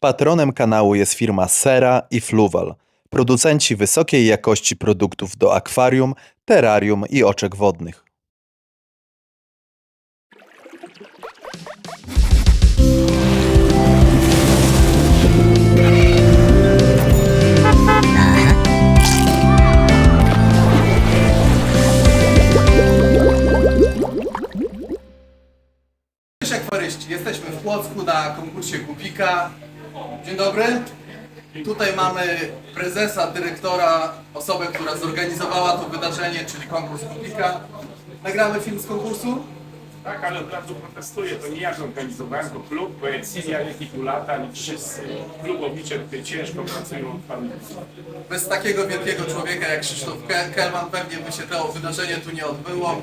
Patronem kanału jest firma Sera i Fluval, producenci wysokiej jakości produktów do akwarium, terrarium i oczek wodnych. Cześć jesteśmy w Płocku na konkursie Gupika. Dzień dobry. Tutaj mamy prezesa, dyrektora, osobę, która zorganizowała to wydarzenie, czyli konkurs Gupika. Nagramy film z konkursu. Tak, ale od razu protestuję. To nie ja zorganizowałem, to klub, poecja, Reticulata i wszyscy klubowicze tutaj ciężko pracują od panu. Bez takiego wielkiego człowieka jak Krzysztof Ke- Kelman pewnie by się to wydarzenie tu nie odbyło.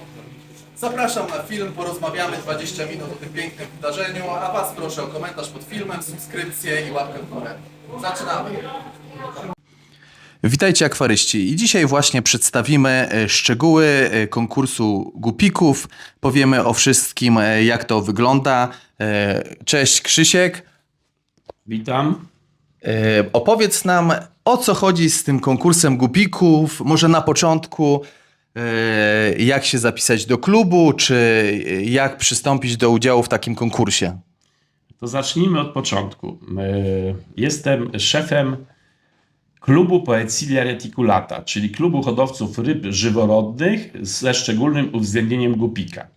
Zapraszam na film, porozmawiamy 20 minut o tym pięknym wydarzeniu, a Was proszę o komentarz pod filmem, subskrypcję i łapkę w górę. Zaczynamy! Witajcie akwaryści i dzisiaj właśnie przedstawimy e, szczegóły e, konkursu gupików. Powiemy o wszystkim, e, jak to wygląda. Cześć Krzysiek. Witam. Opowiedz nam, o co chodzi z tym konkursem gupików. Może na początku, jak się zapisać do klubu, czy e, jak przystąpić do udziału w takim konkursie. To zacznijmy od początku. E, Jestem szefem klubu Poecilia Reticulata, czyli klubu hodowców ryb żyworodnych ze szczególnym uwzględnieniem gupika.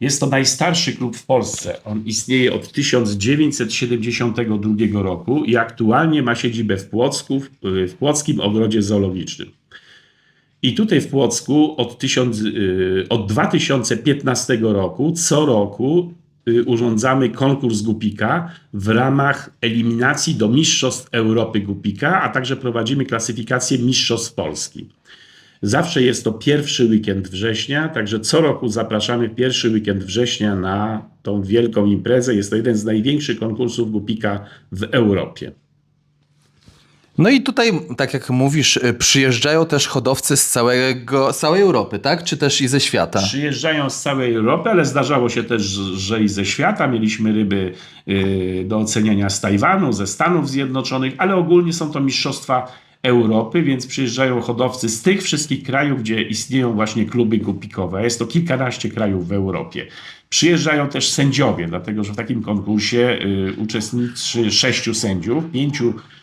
Jest to najstarszy klub w Polsce. On istnieje od 1972 roku i aktualnie ma siedzibę w Płocku, w Płockim Ogrodzie Zoologicznym. I tutaj w Płocku od, y, od 2015 roku co roku y, urządzamy konkurs Gupika w ramach eliminacji do Mistrzostw Europy Gupika, a także prowadzimy klasyfikację Mistrzostw Polski. Zawsze jest to pierwszy weekend września, także co roku zapraszamy pierwszy weekend września na tą wielką imprezę. Jest to jeden z największych konkursów Gupika w Europie. No i tutaj, tak jak mówisz, e, przyjeżdżają też hodowcy z całego, całej Europy, tak? Czy też i ze świata? Przyjeżdżają z całej Europy, ale zdarzało się też, że i ze świata. Mieliśmy ryby y, do oceniania z Tajwanu, ze Stanów Zjednoczonych, ale ogólnie są to mistrzostwa Europy, więc przyjeżdżają hodowcy z tych wszystkich krajów, gdzie istnieją właśnie kluby gupikowe. Jest to kilkanaście krajów w Europie. Przyjeżdżają też sędziowie, dlatego że w takim konkursie y, uczestniczy sześciu sędziów, pięciu y,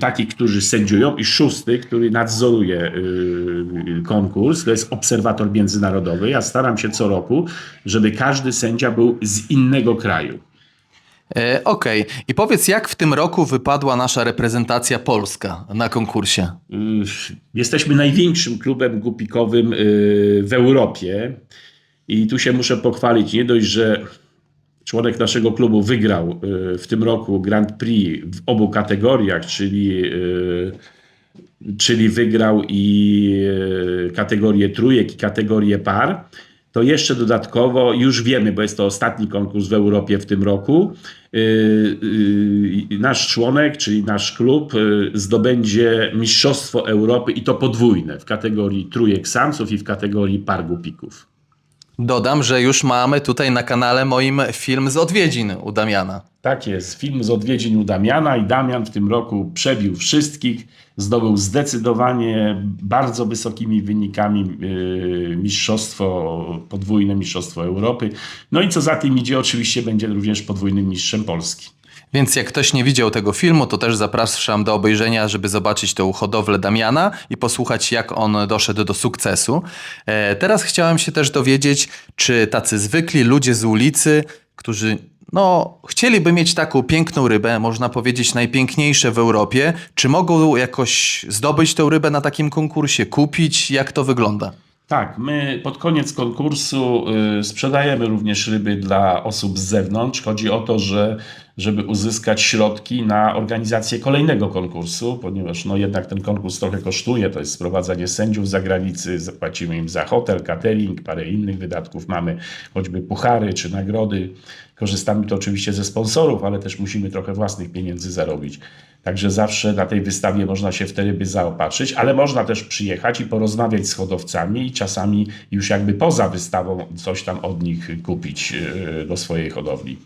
takich, którzy sędziują i szósty, który nadzoruje y, konkurs, to jest obserwator międzynarodowy. Ja staram się co roku, żeby każdy sędzia był z innego kraju. E, Okej. I powiedz, jak w tym roku wypadła nasza reprezentacja polska na konkursie? Y, Jesteśmy największym klubem gupikowym y, w Europie i tu się muszę pochwalić. Nie dość, że członek naszego klubu wygrał y, w tym roku Grand Prix w obu kategoriach, czyli, y, czyli wygrał i y, kategorię trójek i kategorię par. To jeszcze dodatkowo, już wiemy, bo jest to ostatni konkurs w Europie w tym roku, nasz członek, czyli nasz klub, zdobędzie Mistrzostwo Europy i to podwójne w kategorii trójek samców i w kategorii par gupików. Dodam, że już mamy tutaj na kanale moim film z odwiedzin u Damiana. Tak jest, film z odwiedzin u Damiana i Damian w tym roku przebił wszystkich, zdobył zdecydowanie bardzo wysokimi wynikami yy, mistrzostwo, podwójne mistrzostwo Europy. No i co za tym idzie, oczywiście będzie również podwójnym mistrzem Polski. Więc jak ktoś nie widział tego filmu, to też zapraszam do obejrzenia, żeby zobaczyć tą hodowlę Damiana i posłuchać, jak on doszedł do sukcesu. E, teraz chciałem się też dowiedzieć, czy tacy zwykli ludzie z ulicy, którzy no, chcieliby mieć taką piękną rybę, można powiedzieć najpiękniejsze w Europie, czy mogą jakoś zdobyć tą rybę na takim konkursie, kupić? Jak to wygląda? Tak, my pod koniec konkursu y, sprzedajemy również ryby dla osób z zewnątrz. Chodzi o to, że żeby uzyskać środki na organizację kolejnego konkursu, ponieważ no jednak ten konkurs trochę kosztuje, to jest sprowadzanie sędziów z zagranicy, zapłacimy im za hotel, catering, parę innych wydatków mamy, choćby puchary czy nagrody. Korzystamy to oczywiście ze sponsorów, ale też musimy trochę własnych pieniędzy zarobić. Także zawsze na tej wystawie można się w te ryby zaopatrzyć, ale można też przyjechać i porozmawiać z hodowcami i czasami już jakby poza wystawą coś tam od nich kupić yy, do swojej hodowli.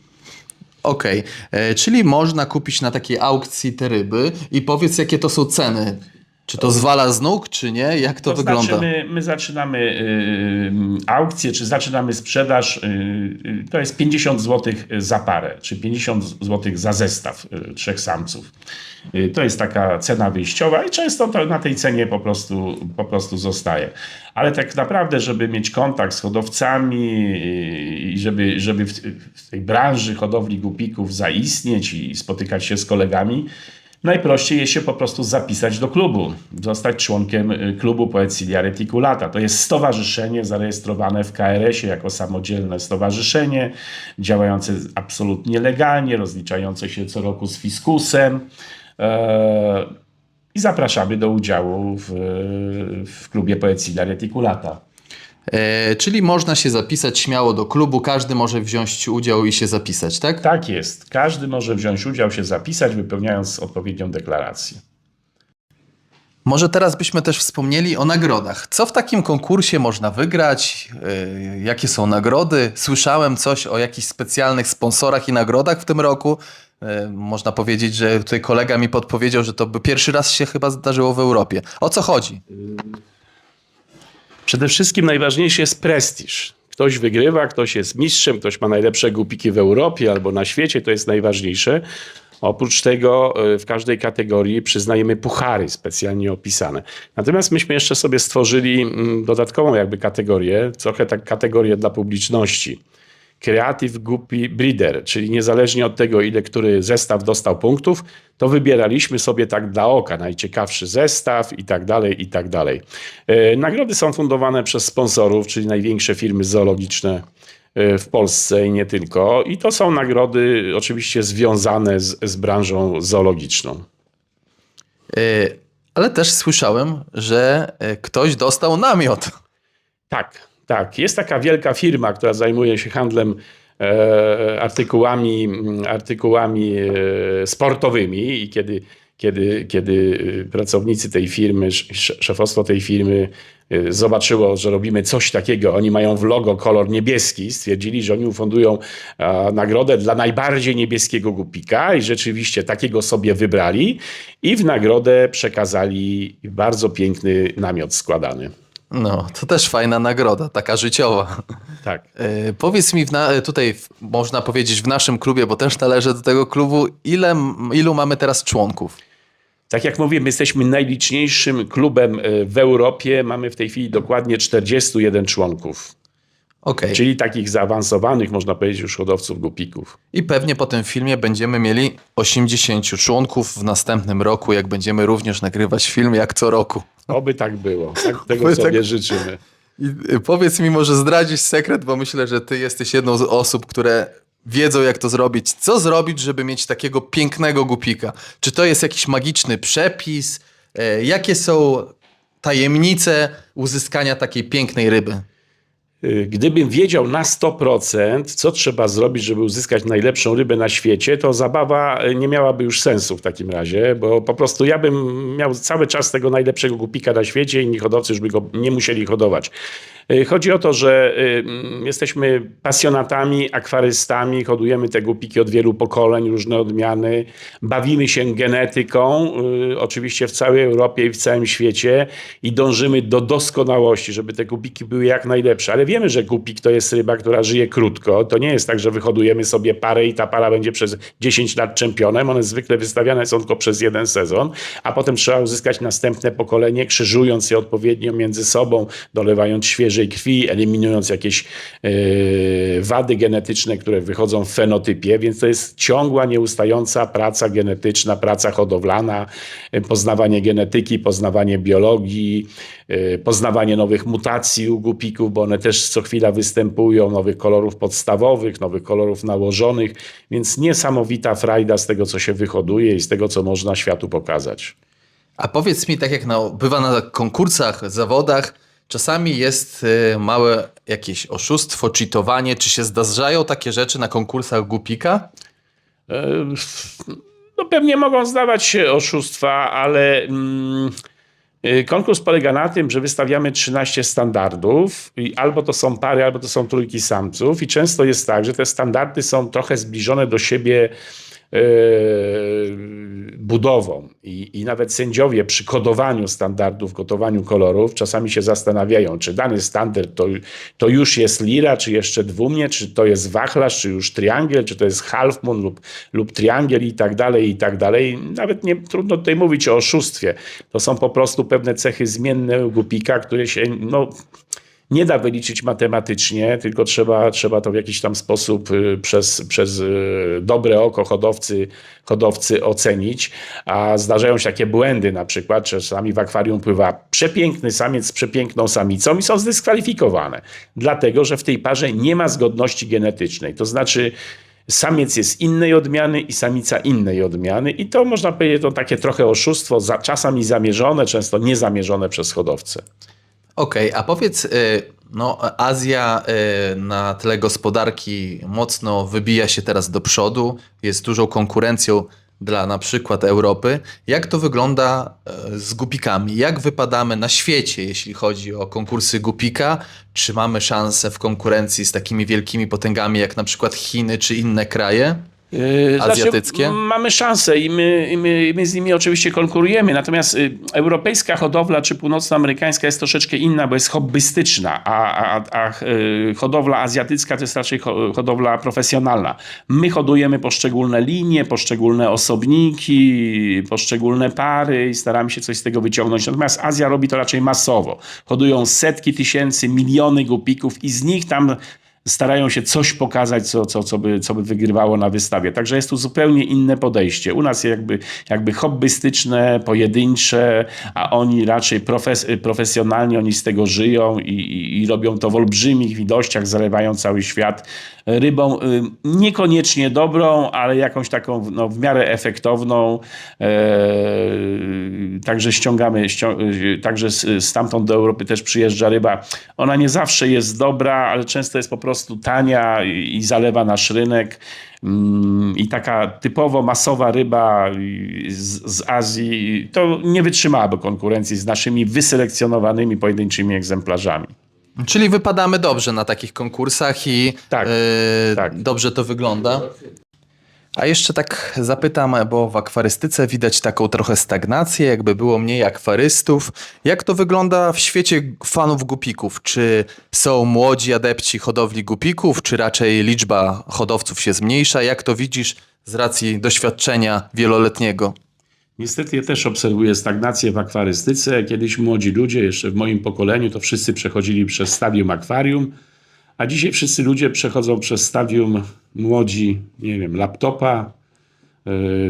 Okej, e, czyli można kupić na takiej aukcji te ryby i powiedz jakie to są ceny. Czy to zwala z nóg, czy nie? Jak to, To wygląda? znaczy my, my zaczynamy y, aukcję, czy zaczynamy sprzedaż, y, y, to jest 50 zł za parę, czy 50 zł za zestaw y, trzech samców. To jest taka cena wyjściowa i często to na tej cenie po prostu, po prostu zostaje. Ale tak naprawdę, żeby mieć kontakt z hodowcami i żeby, żeby w, w tej branży hodowli gupików zaistnieć i spotykać się z kolegami, Najprościej jest się po prostu zapisać do klubu, zostać członkiem y, klubu Poecilia Reticulata. To jest stowarzyszenie zarejestrowane w KRS-ie jako samodzielne stowarzyszenie, działające absolutnie legalnie, rozliczające się co roku z fiskusem. Eee, I zapraszamy do udziału w, w klubie Poecilia Reticulata. E, czyli można się zapisać śmiało do klubu, każdy może wziąć udział i się zapisać, tak? Tak jest. Każdy może wziąć udział, się zapisać, wypełniając odpowiednią deklarację. Może teraz byśmy też wspomnieli o nagrodach. Co w takim konkursie można wygrać? E, Jakie są nagrody? Słyszałem coś o jakichś specjalnych sponsorach i nagrodach w tym roku. E, Można powiedzieć, że tutaj kolega mi podpowiedział, że to by pierwszy raz się chyba zdarzyło w Europie. O co chodzi? Przede wszystkim najważniejszy jest prestiż. Ktoś wygrywa, ktoś jest mistrzem, ktoś ma najlepsze głupiki w Europie albo na świecie, to jest najważniejsze. Oprócz tego y, w każdej kategorii przyznajemy puchary specjalnie opisane. Natomiast myśmy jeszcze sobie stworzyli mm, dodatkową jakby kategorię, trochę tak kategorię dla publiczności. Creative Guppy Breeder, czyli niezależnie od tego, ile który zestaw dostał punktów, to wybieraliśmy sobie tak dla oka najciekawszy zestaw i tak dalej, i tak dalej. E, Nagrody są fundowane przez sponsorów, czyli największe firmy zoologiczne e, w Polsce i nie tylko. I to są nagrody oczywiście związane z, z branżą zoologiczną. E, Ale też słyszałem, że ktoś dostał namiot. Tak, tak. Jest taka wielka firma, która zajmuje się handlem e, artykułami, mm, artykułami e, sportowymi i kiedy, kiedy, kiedy e, pracownicy tej firmy, sz- szefostwo tej firmy e, zobaczyło, że robimy coś takiego, oni mają w logo kolor niebieski, stwierdzili, że oni ufundują e, nagrodę dla najbardziej niebieskiego głupika i rzeczywiście takiego sobie wybrali i w nagrodę przekazali bardzo piękny namiot składany. No, to też fajna nagroda, taka życiowa. Tak. E, Powiedz mi, na, tutaj w, można powiedzieć w naszym klubie, bo też należę do tego klubu, ile, ilu mamy teraz członków? Tak jak mówię, my jesteśmy najliczniejszym klubem e, w Europie. Mamy w tej chwili dokładnie 41 członków, Okej. czyli takich zaawansowanych, można powiedzieć, już hodowców gupików. I pewnie po tym filmie będziemy mieli 80 członków w następnym roku, jak będziemy również nagrywać film jak co roku. Oby tak było. Tak, Oby tego sobie tak- życzymy. I y, powiedz mi, może zdradzić sekret, bo myślę, że ty jesteś jedną z osób, które wiedzą, jak to zrobić. Co zrobić, żeby mieć takiego pięknego gupika? Czy to jest jakiś magiczny przepis? E, Jakie są tajemnice uzyskania takiej pięknej ryby? Y, Gdybym wiedział na 100%, co trzeba zrobić, żeby uzyskać najlepszą rybę na świecie, to zabawa y, nie miałaby już sensu w takim razie, bo po prostu ja bym miał cały czas tego najlepszego głupika na świecie i hodowcy już by go nie musieli hodować. Y, Chodzi o to, że y, mm, jesteśmy pasjonatami, akwarystami, hodujemy te głupiki od wielu pokoleń, różne odmiany, bawimy się genetyką, y, oczywiście w całej Europie i w całym świecie i dążymy do doskonałości, żeby te głupiki były jak najlepsze. Ale wiemy, że głupik to jest ryba, która żyje krótko. To nie jest tak, że wyhodujemy sobie parę i ta para będzie przez 10 lat czempionem. One zwykle wystawiane są tylko przez jeden sezon, a potem trzeba uzyskać następne pokolenie, krzyżując je odpowiednio między sobą, dolewając świeżej krwi, eliminując jakieś e, wady genetyczne, które wychodzą w fenotypie, więc to jest ciągła, nieustająca praca genetyczna, praca hodowlana, e, poznawanie genetyki, poznawanie biologii, e, poznawanie nowych mutacji u gupików, bo one też co chwila występują, nowych kolorów podstawowych, nowych kolorów nałożonych, więc niesamowita frajda z tego, co się wyhoduje i z tego, co można światu pokazać. A powiedz mi, tak jak na, bywa na konkursach, zawodach, czasami jest y, małe jakieś oszustwo, cheatowanie. Czy się zdarzają takie rzeczy na konkursach głupika? E, No pewnie mogą zdawać się oszustwa, ale mm, Y, Konkurs polega na tym, że wystawiamy 13 standardów i albo to są pary, albo to są trójki samców i często jest tak, że te standardy są trochę zbliżone do siebie budową I, i nawet sędziowie przy kodowaniu standardów, gotowaniu kolorów czasami się zastanawiają, czy dany standard to, to już jest lira, czy jeszcze dwumie, czy to jest wachlarz, czy już triangiel, czy to jest half moon lub, lub triangiel i tak dalej, i tak dalej. Nawet nie trudno tutaj mówić o oszustwie. To są po prostu pewne cechy zmienne głupika, które się no, nie da wyliczyć matematycznie, tylko trzeba, trzeba to w jakiś tam sposób y, przez, przez y, dobre oko hodowcy, hodowcy ocenić. A zdarzają się takie błędy, na przykład, czasami w akwarium pływa przepiękny samiec z przepiękną samicą i są zdyskwalifikowane, dlatego że w tej parze nie ma zgodności genetycznej. To znaczy, Samiec jest innej odmiany i samica innej odmiany, i to można powiedzieć, to takie trochę oszustwo, za, czasami zamierzone, często niezamierzone przez hodowcę. Okej, a powiedz, y, no Azja y, na tle gospodarki mocno wybija się teraz do przodu, jest dużą konkurencją dla na przykład Europy. Jak to wygląda y, z gupikami? Jak wypadamy na świecie, jeśli chodzi o konkursy gupika? Czy mamy szansę w konkurencji z takimi wielkimi potęgami jak na przykład Chiny czy inne kraje? Yy, Azjatyckie? Znaczy, mamy szansę i my, i, my, i my z nimi oczywiście konkurujemy. Natomiast y, europejska hodowla czy północnoamerykańska jest troszeczkę inna, bo jest hobbystyczna, a, a, a y, hodowla azjatycka to jest raczej ho- hodowla profesjonalna. My hodujemy poszczególne linie, poszczególne osobniki, poszczególne pary i staramy się coś z tego wyciągnąć. Natomiast Azja robi to raczej masowo. Hodują setki tysięcy, miliony gupików i z nich tam starają się coś pokazać, co, co, co, by, co by wygrywało na wystawie. Także jest tu zupełnie inne podejście. U nas jakby, jakby hobbystyczne, pojedyncze, a oni raczej profes, profesjonalnie, oni z tego żyją i, i, i robią to w olbrzymich ilościach, zalewają cały świat rybą y, niekoniecznie dobrą, ale jakąś taką no, w miarę efektowną. E, także ściągamy, ścią, y, także stamtąd do Europy też przyjeżdża ryba. Ona nie zawsze jest dobra, ale często jest po prostu tania i, i zalewa nasz rynek. Mm, I taka typowo masowa ryba y, z, z Azji to nie wytrzymałaby konkurencji z naszymi wyselekcjonowanymi pojedynczymi egzemplarzami. Czyli wypadamy dobrze na takich konkursach i Tak, e, tak. dobrze to wygląda. A jeszcze tak zapytam, bo w akwarystyce widać taką trochę stagnację, jakby było mniej akwarystów. Jak to wygląda w świecie fanów gupików? Czy są młodzi adepci hodowli gupików, czy raczej liczba hodowców się zmniejsza? Jak to widzisz z racji doświadczenia wieloletniego? Niestety ja też obserwuję stagnację w akwarystyce. Kiedyś młodzi ludzie, jeszcze w moim pokoleniu, to wszyscy przechodzili przez stadium akwarium, a dzisiaj wszyscy ludzie przechodzą przez stadium młodzi, nie wiem, laptopa,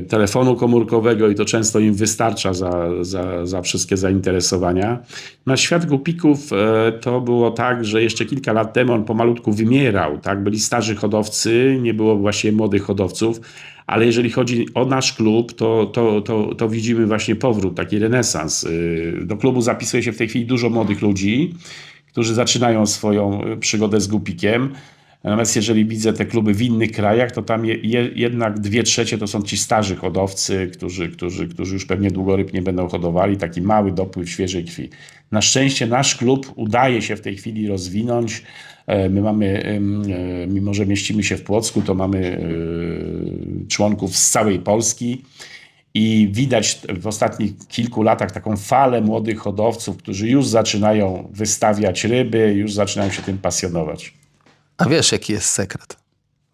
telefonu komórkowego i to często im wystarcza za, za, za wszystkie zainteresowania. Na świat gupików e, to było tak, że jeszcze kilka lat temu on pomalutku wymierał. Tak? Byli starzy hodowcy, nie było właśnie młodych hodowców, ale jeżeli chodzi o nasz klub, to, to, to, to widzimy właśnie powrót, taki renesans. Y, Do klubu zapisuje się w tej chwili dużo młodych ludzi, którzy zaczynają swoją przygodę z gupikiem. Natomiast jeżeli widzę te kluby w innych krajach, to tam je, je, jednak dwie trzecie to są ci starzy hodowcy, którzy, którzy, którzy już pewnie długo ryb nie będą hodowali. Taki mały dopływ świeżej krwi. Na szczęście nasz klub udaje się w tej chwili rozwinąć. E, My mamy, e, mimo że mieścimy się w Płocku, to mamy e, członków z całej Polski. I widać w ostatnich kilku latach taką falę młodych hodowców, którzy już zaczynają wystawiać ryby, już zaczynają się tym pasjonować. A wiesz, jaki jest sekret?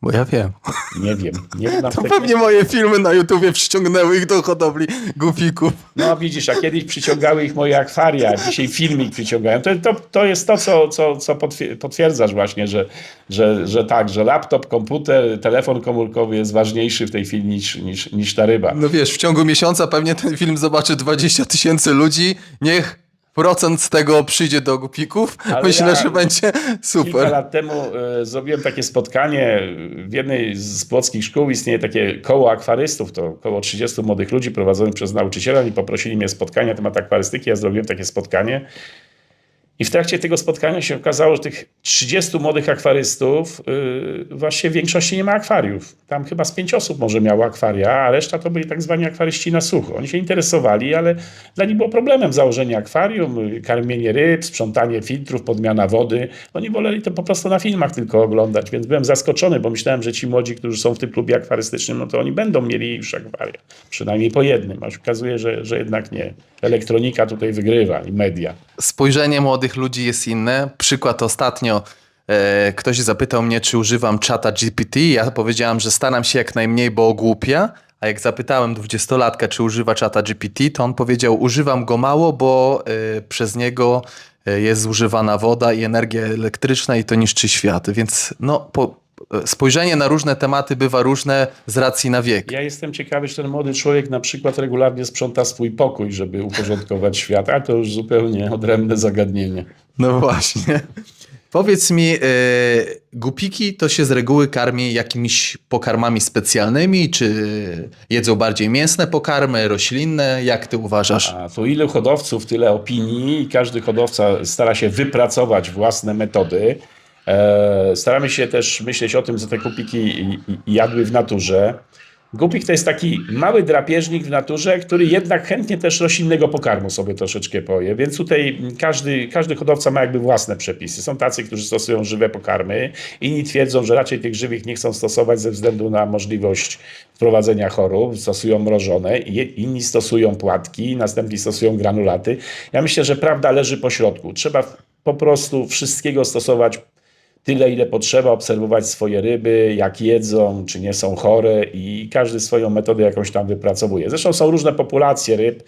Bo ja wiem. Nie wiem. Nie wiem To pewnie moje filmy na YouTubie przyciągnęły ich do hodowli gupików. No widzisz, a kiedyś przyciągały ich moje akwaria, dzisiaj filmy ich przyciągają. To, to, to jest to, co, co, co potwier- potwierdzasz właśnie, że, że, że tak, że laptop, komputer, telefon komórkowy jest ważniejszy w tej chwili niż, niż, niż ta ryba. No wiesz, w ciągu miesiąca pewnie ten film zobaczy 20 tysięcy ludzi. Niech procent z tego przyjdzie do gupików. Ale Myślę, ja- że będzie Kilka super. lat temu e, zrobiłem takie spotkanie w jednej z płockich szkół. Istnieje takie koło akwarystów, to około 30 młodych ludzi prowadzonych przez nauczyciela. Oni poprosili mnie o spotkanie na temat akwarystyki. Ja zrobiłem takie spotkanie. I w trakcie tego spotkania się okazało, że tych 30 młodych akwarystów yy, właśnie w większości nie ma akwariów. Tam chyba z pięć osób może miało akwaria, a reszta to byli tak zwani akwaryści na sucho. Oni się interesowali, ale dla nich było problemem założenie akwarium, karmienie ryb, sprzątanie filtrów, podmiana wody. Oni woleli to po prostu na filmach tylko oglądać, więc byłem zaskoczony, bo myślałem, że ci młodzi, którzy są w tym klubie akwarystycznym, no to oni będą mieli już akwaria. Przynajmniej po jednym, a się okazuje, że, że jednak nie. Elektronika tutaj wygrywa i media. Spojrzenie młodych ludzi jest inne. Przykład ostatnio e, ktoś zapytał mnie, czy używam czata GPT. Ja powiedziałem, że staram się jak najmniej, bo ogłupia. A jak zapytałem dwudziestolatka, czy używa czata GPT, to on powiedział, używam go mało, bo e, przez niego e, jest zużywana woda i energia elektryczna i to niszczy świat. Więc no, po, spojrzenie na różne tematy bywa różne z racji na wiek. Ja jestem ciekawy, czy ten młody człowiek na przykład regularnie sprząta swój pokój, żeby uporządkować świat, a to już zupełnie odrębne zagadnienie. No właśnie. Powiedz mi, yy, gupiki to się z reguły karmi jakimiś pokarmami specjalnymi, czy jedzą bardziej mięsne pokarmy, roślinne? Jak ty uważasz? A to ile hodowców, tyle opinii i każdy hodowca stara się wypracować własne metody. E, staramy się też myśleć o tym, że te kupiki jadły w naturze. Gupik to jest taki mały drapieżnik w naturze, który jednak chętnie też roślinnego pokarmu sobie troszeczkę poje, więc tutaj każdy, każdy hodowca ma jakby własne przepisy. Są tacy, którzy stosują żywe pokarmy, inni twierdzą, że raczej tych żywych nie chcą stosować ze względu na możliwość wprowadzenia chorób, stosują mrożone, inni stosują płatki, następni stosują granulaty. Ja myślę, że prawda leży po środku. Trzeba po prostu wszystkiego stosować tyle, ile potrzeba, obserwować swoje ryby, jak jedzą, czy nie są chore i każdy swoją metodę jakąś tam wypracowuje. Zresztą są różne populacje ryb.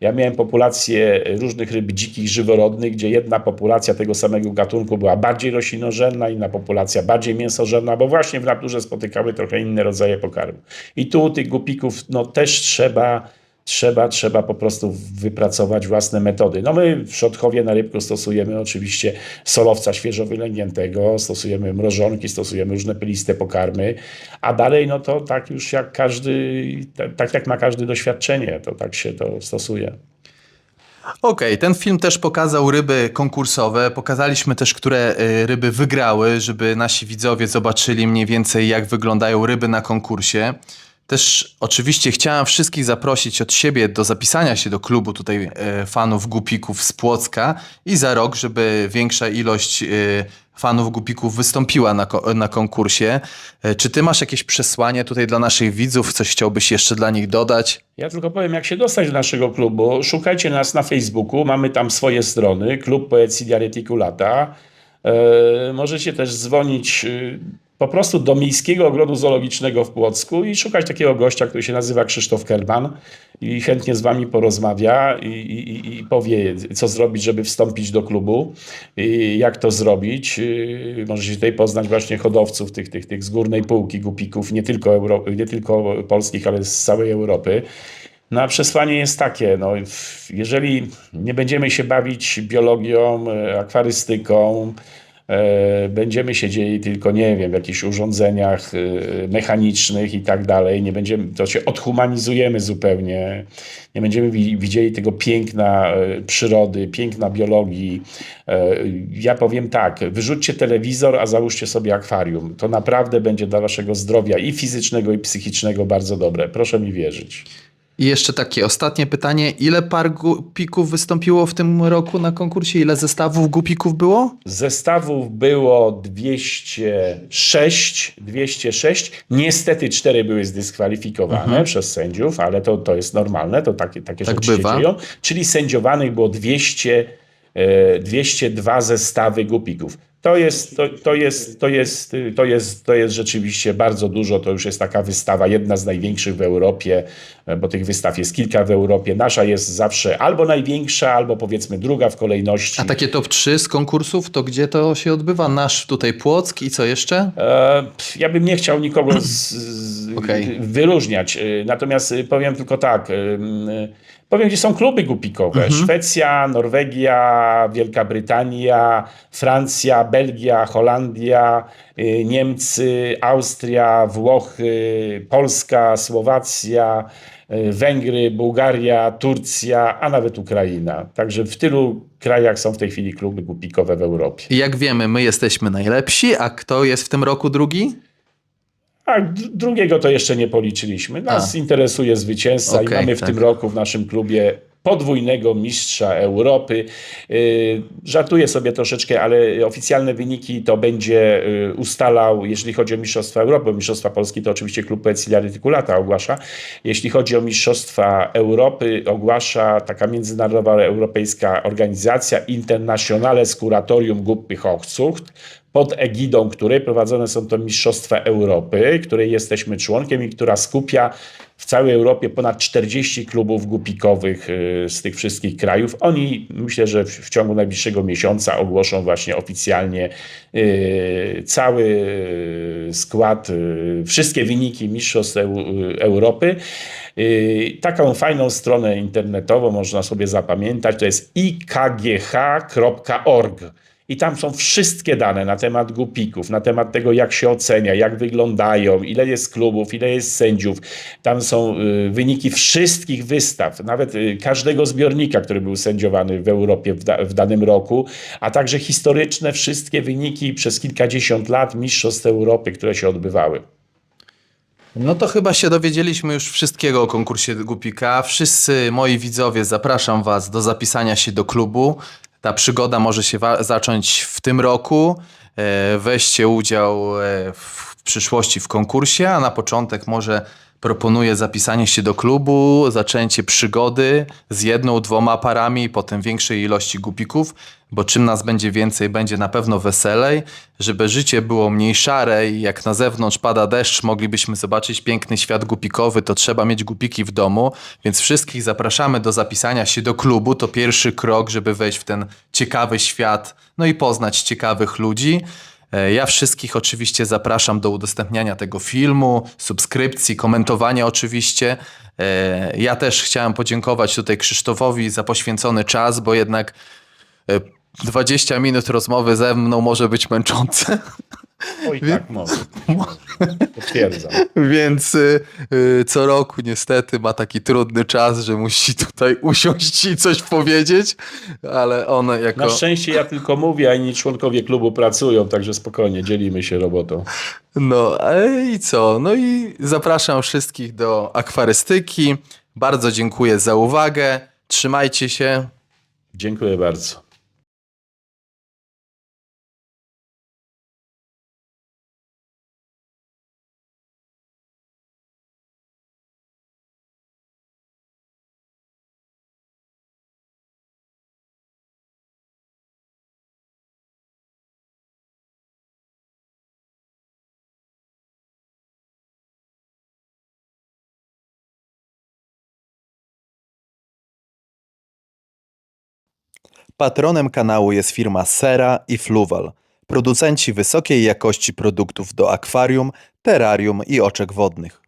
Ja miałem populację różnych ryb dzikich, żyworodnych, gdzie jedna populacja tego samego gatunku była bardziej roślinożerna, inna populacja bardziej mięsożerna, bo właśnie w naturze spotykały trochę inne rodzaje pokarmu. I tu tych gupików no, też trzeba trzeba, trzeba po prostu wypracować własne metody. No my w Szotchowie na rybku stosujemy oczywiście solowca świeżo wylęgniętego, stosujemy mrożonki, stosujemy różne pyliste pokarmy, a dalej no to tak już jak każdy, tak, tak jak ma każdy doświadczenie, to tak się to stosuje. Okej, ten film też pokazał ryby konkursowe. Pokazaliśmy też, które y, ryby wygrały, żeby nasi widzowie zobaczyli mniej więcej, jak wyglądają ryby na konkursie. Też oczywiście chciałem wszystkich zaprosić od siebie do zapisania się do klubu tutaj e, fanów gupików z Płocka i za rok, żeby większa ilość e, fanów gupików wystąpiła na, na konkursie. E, Czy ty masz jakieś przesłanie tutaj dla naszych widzów? Coś chciałbyś jeszcze dla nich dodać? Ja tylko powiem, jak się dostać do naszego klubu. Szukajcie nas na Facebooku, mamy tam swoje strony, Klub Poecylia Reticulata. E, możecie też dzwonić e, po prostu do Miejskiego Ogrodu Zoologicznego w Płocku i szukać takiego gościa, który się nazywa Krzysztof Kerman i chętnie z wami porozmawia i, i, i powie, co zrobić, żeby wstąpić do klubu, jak to zrobić. E, Możecie tutaj poznać właśnie hodowców tych, tych, tych z górnej półki gupików, nie tylko, Euro, nie tylko polskich, ale z całej Europy. No a przesłanie jest takie, no, jeżeli nie będziemy się bawić biologią, e, akwarystyką, będziemy siedzieli tylko, nie wiem, w jakichś urządzeniach e, mechanicznych i tak dalej, nie będziemy, to się odhumanizujemy zupełnie, nie będziemy wi- widzieli tego piękna e, przyrody, piękna biologii. E, Ja powiem tak, wyrzućcie telewizor, a załóżcie sobie akwarium. To naprawdę będzie dla waszego zdrowia i fizycznego, i psychicznego bardzo dobre. Proszę mi wierzyć. I jeszcze takie ostatnie pytanie. Ile par gupików wystąpiło w tym roku na konkursie? Ile zestawów gupików było? Zestawów było 206, 206. Niestety cztery były zdyskwalifikowane przez sędziów, ale to, to jest normalne, to takie, takie Tak rzeczy bywa. się dzieją. Czyli sędziowanych było 200, e, 202 zestawy gupików. To jest, to, to, jest, to, jest, to, jest, to jest rzeczywiście bardzo dużo. To już jest taka wystawa, jedna z największych w Europie, e, bo tych wystaw jest kilka w Europie. Nasza jest zawsze albo największa, albo powiedzmy druga w kolejności. A takie top 3 z konkursów, to gdzie to się odbywa? Nasz tutaj Płock i co jeszcze? E, Ja bym nie chciał nikogo z, z, Okej. wyróżniać. E, Natomiast powiem tylko tak. Powiem, gdzie są kluby gupikowe. Szwecja, Norwegia, Wielka Brytania, Francja, Belgia, Holandia, y, Niemcy, Austria, Włochy, Polska, Słowacja, y, Węgry, Bułgaria, Turcja, a nawet Ukraina. Także w tylu krajach są w tej chwili kluby gupikowe w Europie. Jak wiemy, my jesteśmy najlepsi, a kto jest w tym roku drugi? D- drugiego to jeszcze nie policzyliśmy. Nas A. interesuje zwycięzca i Okej, mamy w tak. tym roku w naszym klubie podwójnego mistrza Europy. Yy, Żartuję sobie troszeczkę, ale oficjalne wyniki to będzie yy, ustalał, jeśli chodzi o Mistrzostwa Europy, Mistrzostwa Polski to oczywiście klub Poecji Artykulata ogłasza. Jeśli chodzi o Mistrzostwa Europy, ogłasza taka międzynarodowa europejska organizacja Internationales Curatorium Guppy Hochzucht, pod egidą której prowadzone są to Mistrzostwa Europy, której jesteśmy członkiem i która skupia w całej Europie ponad 40 klubów gupikowych y, z tych wszystkich krajów. Oni myślę, że w, ciągu najbliższego miesiąca ogłoszą właśnie oficjalnie y, cały y, skład, wszystkie wyniki Mistrzostw Eu, Europy. Taką fajną stronę internetową można sobie zapamiętać, to jest ikgh.org. I tam są wszystkie dane na temat gupików, na temat tego, jak się ocenia, jak wyglądają, ile jest klubów, ile jest sędziów. Tam są y, wyniki wszystkich wystaw, nawet y, każdego zbiornika, który był sędziowany w Europie w, da, w danym roku, a także historyczne wszystkie wyniki przez kilkadziesiąt lat Mistrzostw Europy, które się odbywały. No to chyba się dowiedzieliśmy już wszystkiego o konkursie Gupika. Wszyscy moi widzowie, zapraszam Was do zapisania się do klubu. Ta przygoda może się zacząć w tym roku. E, Weźcie udział e, w przyszłości w konkursie, a na początek może proponuję zapisanie się do klubu, zaczęcie przygody z jedną, dwoma parami, potem większej ilości gupików, bo czym nas będzie więcej, będzie na pewno weselej. Żeby życie było mniej szare i jak na zewnątrz pada deszcz, moglibyśmy zobaczyć piękny świat gupikowy, to trzeba mieć gupiki w domu, więc wszystkich zapraszamy do zapisania się do klubu. To pierwszy krok, żeby wejść w ten ciekawy świat, no i poznać ciekawych ludzi. E, Ja wszystkich oczywiście zapraszam do udostępniania tego filmu, subskrypcji, komentowania oczywiście. E, Ja też chciałem podziękować tutaj Krzysztofowi za poświęcony czas, bo jednak e, 20 minut rozmowy ze mną może być męczące. Oj, tak, może. Potwierdzam. Więc y, y, co roku niestety ma taki trudny czas, że musi tutaj usiąść i coś powiedzieć, ale on jako... Na szczęście ja tylko mówię, a inni członkowie klubu pracują, także spokojnie, dzielimy się robotą. No i co? No i zapraszam wszystkich do akwarystyki. Bardzo dziękuję za uwagę. Trzymajcie się. Dziękuję bardzo. Patronem kanału jest firma Sera i Fluval, producenci wysokiej jakości produktów do akwarium, terrarium i oczek wodnych.